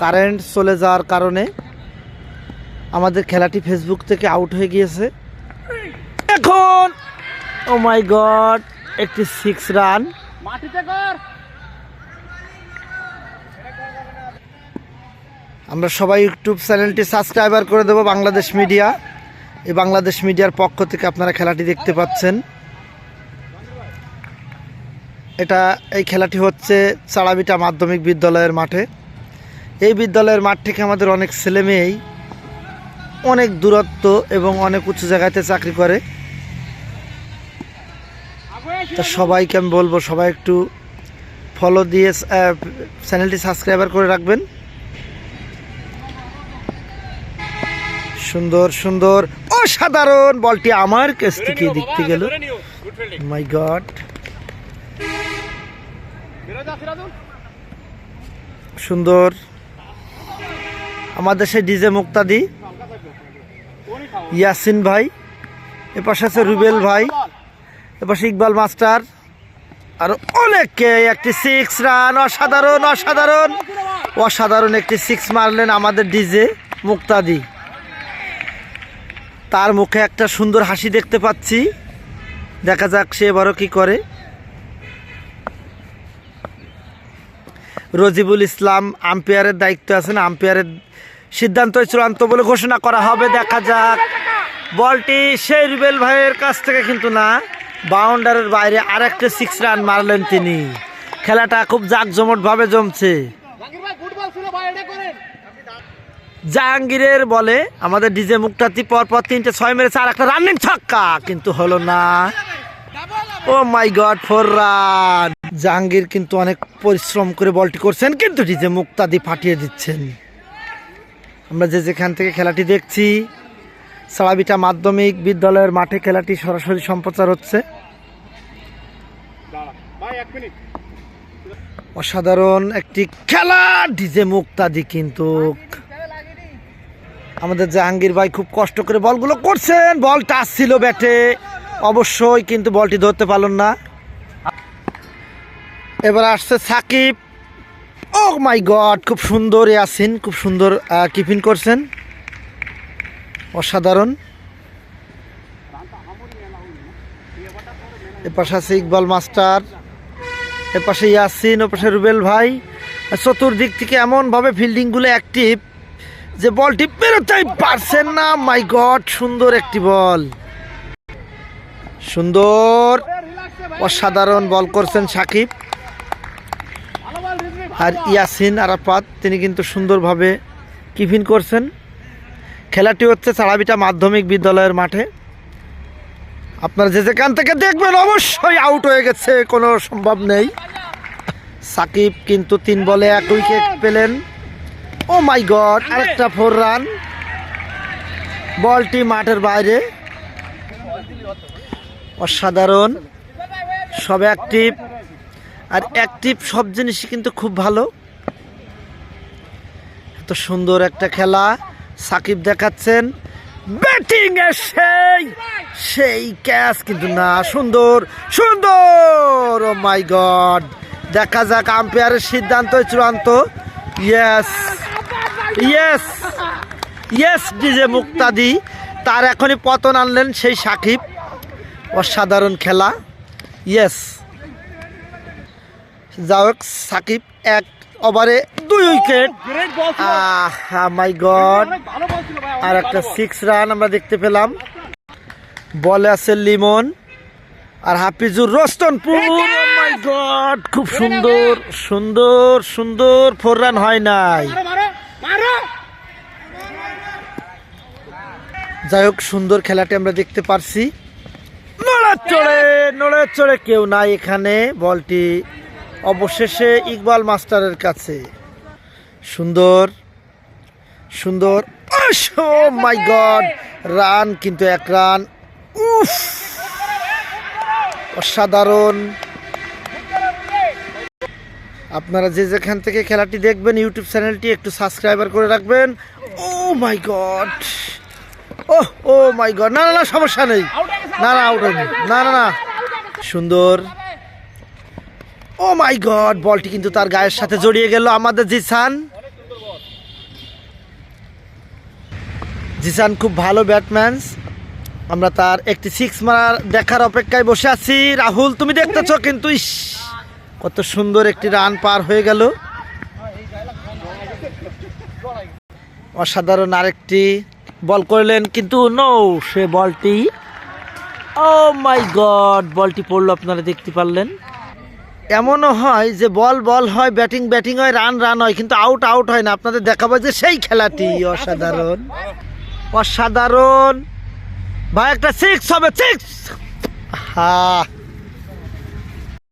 Current চলে যাওয়ার কারণে আমাদের খেলাটি ফেসবুক থেকে আউট হয়ে গিয়েছে। এখন ও মাই গড একটি সিক্স রান আমরা সবাই ইউটিউব চ্যানেলটি সাবস্ক্রাইবার করে দেবো বাংলাদেশ মিডিয়া এই বাংলাদেশ মিডিয়ার পক্ষ থেকে আপনারা খেলাটি দেখতে পাচ্ছেন। এটা এই খেলাটি হচ্ছে চাড়াবিটা মাধ্যমিক বিদ্যালয়ের মাঠে। এই বিদ্যালয়ের মাঠ থেকে আমাদের অনেক ছেলেমেয়েই অনেক দূরত্ব এবং অনেক উঁচু জায়গাতে চাকরি করে। তা সবাইকে আমি বলব সবাই একটু ফলো দিয়ে চ্যানেলটি সাবস্ক্রাইবার করে রাখবেন। সুন্দর সুন্দর অসাধারণ বলটি আমার কাছ থেকে দেখতে গেল। মাই গড সুন্দর। আমাদের সেই ডিজে মুক্তাদি, ইয়াসিন ভাই, এপাশে আছে রুবেল ভাই, এপাশে ইকবাল মাস্টার, আর অনেককে, একটি সিক্স রান অসাধারণ অসাধারণ। অসাধারণ একটি সিক্স মারলেন আমাদের ডিজে মুক্তাদি। তার মুখে একটা সুন্দর হাসি দেখতে পাচ্ছি। দেখা যাক সে এবারও কি করে। রজিবুল ইসলাম আম্পায়ারের দায়িত্ব আছেন। আম্পায়ারের সিদ্ধান্ত চূড়ান্ত বলে ঘোষণা করা হবে। দেখা যাক। বলটি সেই রুবেল ভাইয়ের কাছ থেকে কিন্তু না, বাউন্ডারের বাইরে আর একটা সিক্স রান মারলেন তিনি। খেলাটা খুব জাঁকজমটভাবে জমছে। জাহাঙ্গীরের বলে আমাদের ডিজে মুক্তাতি পর পর তিনটে ছয় মেরেছে আর একটা রানিং ছক্কা, কিন্তু হলো না। ও my god four run Jahangir কিন্তু অনেক পরিশ্রম করে বলটি করছেন, কিন্তু ডিজে মুক্তাদি ফাটিয়ে দিচ্ছেন। আমরা যে যেখান থেকে খেলাটি দেখছি, সালাবিটা মাধ্যমিক বিদ্যালয়ের মাঠে খেলাটি সরাসরি সম্প্রচার হচ্ছে। অসাধারণ একটি খেলা, ডিজে মুক্তাদি কিন্তু। আমাদের জাহাঙ্গীর ভাই খুব কষ্ট করে বলগুলো করছেন বল টাচ ছিল ব্যাটে। অবশ্যই কিন্তু বলটি ধরতে পারলেন না। এবার আসছে সাকিব। ও মাই গড খুব সুন্দর ইয়াসিন, খুব সুন্দর কিপিং করছেন। অসাধারণ। এপাশে আছে ইকবাল মাস্টার, এপাশে ইয়াসিন, ওপাশে রুবেল ভাই। চতুর্দিক থেকে এমনভাবে ফিল্ডিংগুলো অ্যাক্টিভ যে বলটি বেরোতেই পারছেন না। মাই গড সুন্দর একটি বল। সুন্দর, অসাধারণ বল করছেন সাকিব। আর ইয়াসিন আরাফাত, তিনি কিন্তু সুন্দরভাবে কিফিন করছেন। খেলাটি হচ্ছে চাড়াবিটা মাধ্যমিক বিদ্যালয়ের মাঠে। আপনারা যে যেখান থেকে দেখবেন অবশ্যই আউট হয়ে গেছে, কোনো সম্ভব নেই। সাকিব কিন্তু তিন বলে এক উইকেট পেলেন। ও মাই গড আরেকটা ফোর রান বলটি মাঠের বাইরে। অসাধারণ। সব অ্যাক্টিভ আর অ্যাক্টিভ সব জিনিসই কিন্তু খুব ভালো। এত সুন্দর একটা খেলা। সাকিব দেখাচ্ছেন। ব্যাটিং এ সেই সেই ক্যাচ কিন্তু না। সুন্দর সুন্দর। ও মাই গড দেখা যাক আম্পায়ারের সিদ্ধান্ত চূড়ান্ত। ইয়েস ইয়েস ইয়েস ডিজে মুক্তাদি। তার এখনই পতন আনলেন সেই সাকিব। অসাধারণ খেলা। ইয়েস যাই হোক সাকিব এক ওভারে দুই উইকেট। মাই গড আর একটা সিক্স রান আমরা দেখতে পেলাম। বলে আছে লিমন আর হাফিজুর রস্তনপুর মাই গড খুব সুন্দর সুন্দর সুন্দর ফোর রান হয় নাই। যাই হোক সুন্দর খেলাটি আমরা দেখতে পারছি। নড়ে চড়ে নড়ে চড়ে কেউ নাই এখানে। বলটি অবশেষে ইকবাল মাস্টারের কাছে। সুন্দর সুন্দর। মাই গড রান কিন্তু এক রান। উফ! অসাধারণ। আপনারা যে যেখান থেকে খেলাটি দেখবেন ইউটিউব চ্যানেলটি একটু সাবস্ক্রাইবার করে রাখবেন। ও my god O O my god না না না সমস্যা নেই। না না আউট হয়নি। না না না। সুন্দর। ও মাই গড, বলটি কিন্তু তার গায়ের সাথে জড়িয়ে গেল আমাদের জিসান। জিসান খুব ভালো ব্যাটম্যান আমরা তার একটি সিক্স মারার দেখার অপেক্ষায় বসে আছি। রাহুল, তুমি দেখতেছ? কিন্তু ইস, কত সুন্দর একটি রান পার হয়ে গেল। অসাধারণ আরেকটি বল করলেন কিন্তু নো সে বলটি ও মাই গড বলটি পড়ল, আপনারা দেখতে পারলেন। এমনও হয় যে বল বল হয় ব্যাটিং ব্যাটিং হয় রান রান হয় কিন্তু আউট আউট হয় না। আপনাদের দেখাবো যে সেই খেলাটি অসাধারণ। অসাধারণ। ভাই একটা সিক্স হবে সিক্স হা